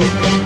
Oh.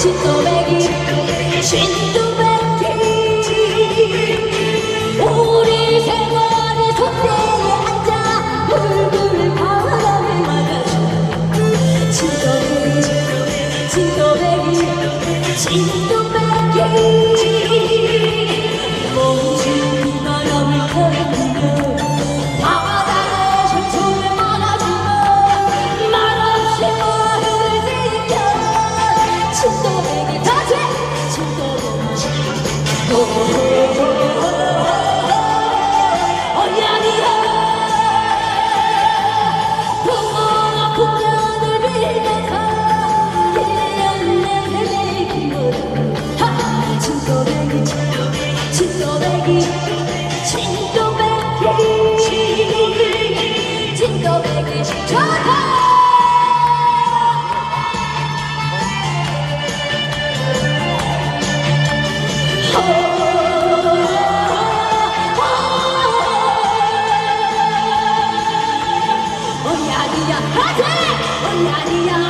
진또배기 진또배기. 우리 생활의 손대에 앉아 물불 바람을 막아줘. 진또배기 진또배기 진또배기. Maria,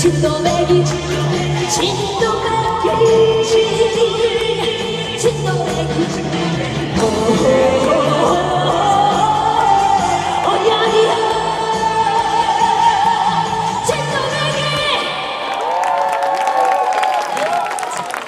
진또배기 진또배기. 진또배기.